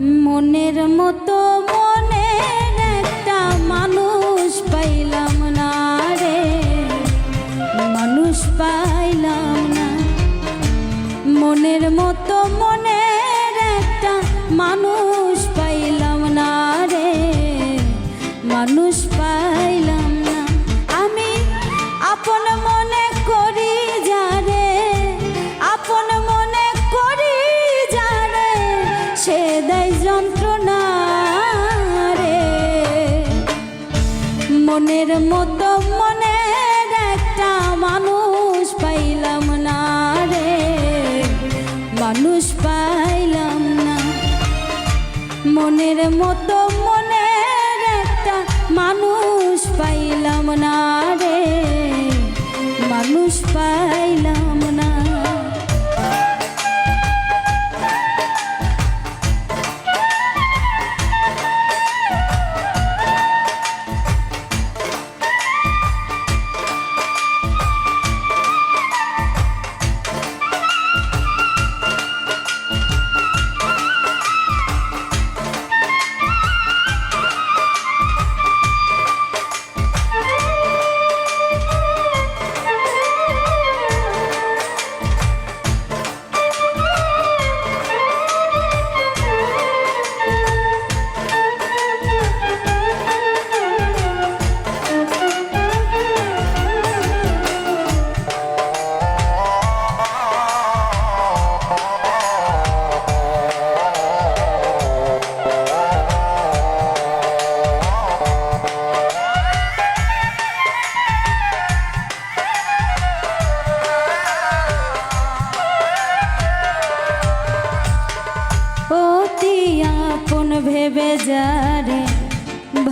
মনের মতো মনের একটা মানুষ পাইলাম না রে। মানুষ পাইলাম না। মনের মতো মনের একটা মানুষ পাইলাম না রে। মানুষ মনের মতো মনের একটা মানুষ পাইলাম না রে। মানুষ পাইলাম না। মনের মতো মনের একটা মানুষ পাইলাম না রে। মানুষ পাইলাম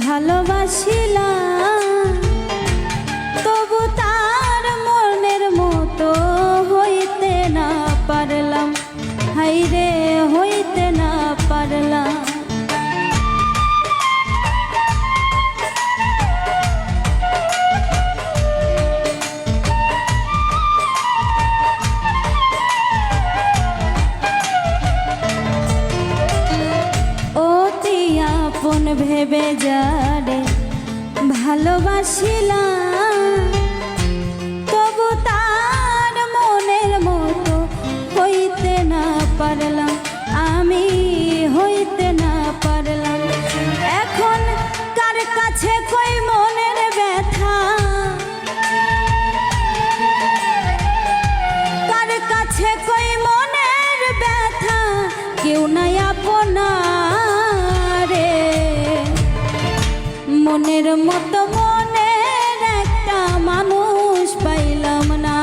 ভালোবাসিলাম। আপনারে মনের মতো একটা মানুষ পাইলাম না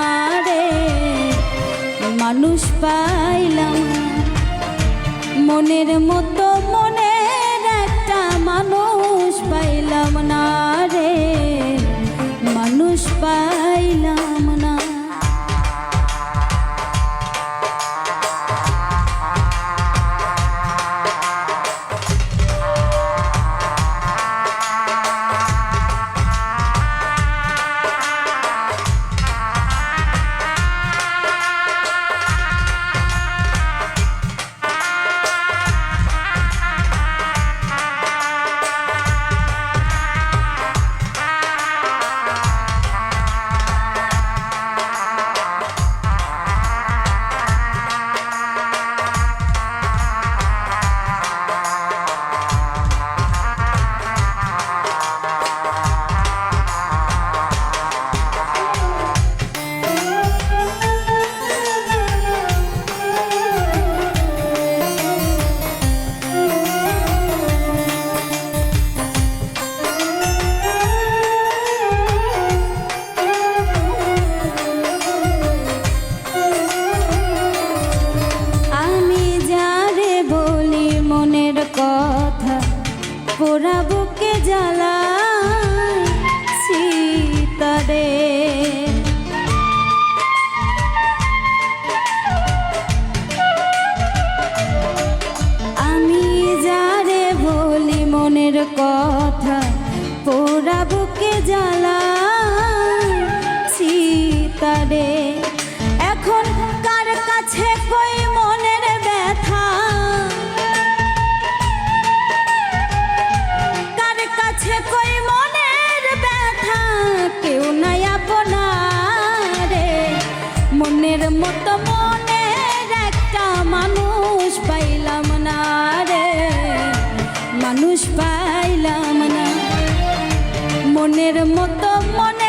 রে। মানুষ পাইলাম মনের মতো কথা পোড়া বুকে জ্বালা সীতারে এখন কার কাছে কই মনের ব্যথা? কার কাছে কই মনের ব্যথা? কেউ নাই আপনারে। মনের মতো মনের একটা মানুষ পাইলাম না রে। মানুষ পাই মনের মতো মনের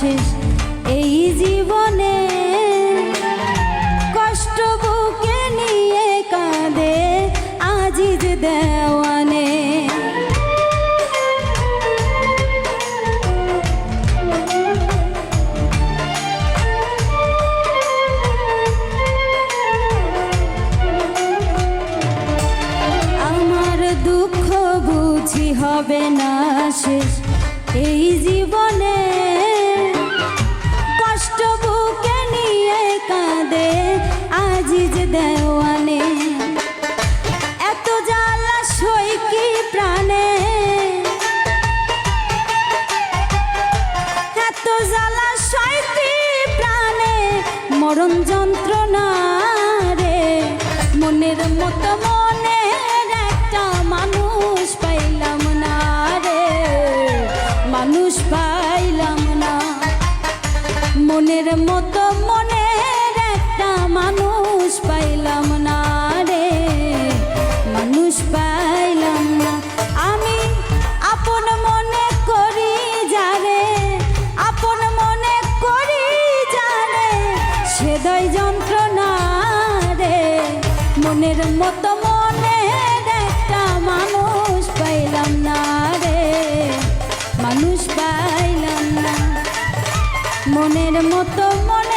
শেষ এই জীবনে। কষ্ট বুকে নিয়ে কাঁদে আজিজ দেওয়ানে। আমার দুঃখ বুঝি হবে না শেষ এই জীবনে। আজিজ দেওয়ানে এত জ্বালা সই কি প্রাণে? এত জ্বালা সই কি প্রাণে? মরণ যন্ত্রণা রে, মনের মতো মনের একটা মানুষ পাইলাম না রে, মানুষ পাইলাম না। মনের মতো মনের মতো মনের